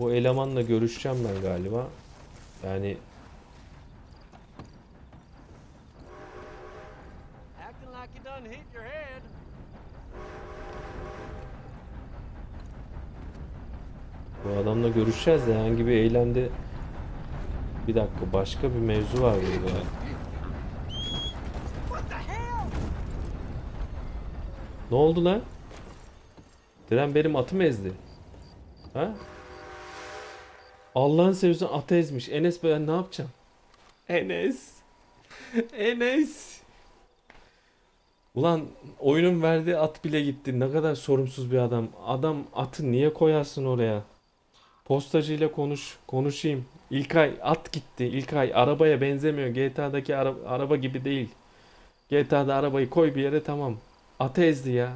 Bu elemanla görüşeceğim ben galiba. Yani bu adamla görüşeceğiz de herhangi bir eylemde bir dakika başka bir mevzu var burada. Ne oldu lan? Diren benim atımı ezdi. Ha? Allah'ın seversen atı ezmiş. Enes ben ne yapacağım? Enes. Enes. Ulan oyunun verdiği at bile gitti. Ne kadar sorumsuz bir adam. Adam atı niye koyarsın oraya? Postacıyla konuş. Konuşayım. İlkay at gitti. İlkay arabaya benzemiyor. GTA'daki ara- araba gibi değil. GTA'da arabayı koy bir yere tamam. Atı ezdi ya.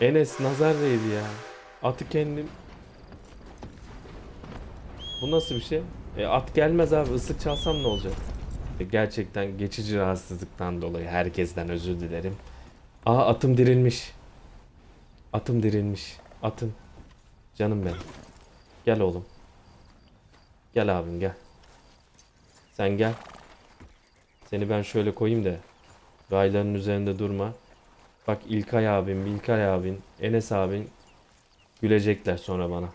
Enes nazar değdi ya. Atı kendim... Bu nasıl bir şey? E, at gelmez abi. Islık çalsam ne olacak? E, gerçekten geçici rahatsızlıktan dolayı herkesten özür dilerim. Aa atım dirilmiş. Atım dirilmiş. Atım. Canım benim. Gel oğlum. Gel abim gel. Sen gel. Seni ben şöyle koyayım da. Rayların üzerinde durma. Bak İlkay abim, İlkay abin, Enes abin gülecekler sonra bana.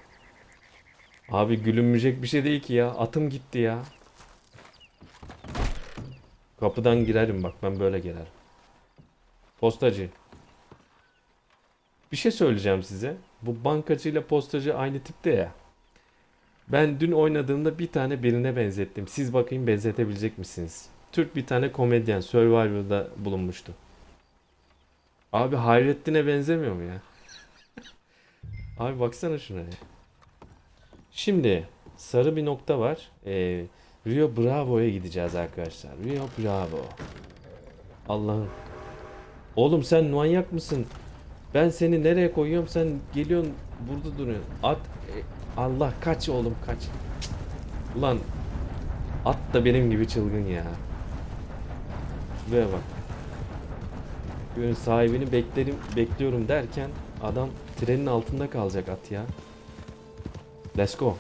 Abi gülünmeyecek bir şey değil ki ya. Atım gitti ya. Kapıdan girerim bak ben böyle girerim. Postacı. Bir şey söyleyeceğim size. Bu bankacı ile postacı aynı tipte ya. Ben dün oynadığımda bir tane birine benzettim. Siz bakayım benzetebilecek misiniz? Türk bir tane komedyen Survivor'da bulunmuştu. Abi Hayrettin'e benzemiyor mu ya? Abi baksana şuna ya. Şimdi sarı bir nokta var. Ee, Rio Bravo'ya gideceğiz arkadaşlar. Rio Bravo. Allah'ım. Oğlum sen manyak mısın? Ben seni nereye koyuyorum sen geliyorsun burada duruyorsun. At e, Allah kaç oğlum kaç. Ulan at da benim gibi çılgın ya. Şuraya bak. Böyle sahibini beklerim bekliyorum derken adam trenin altında kalacak at ya. Let's go.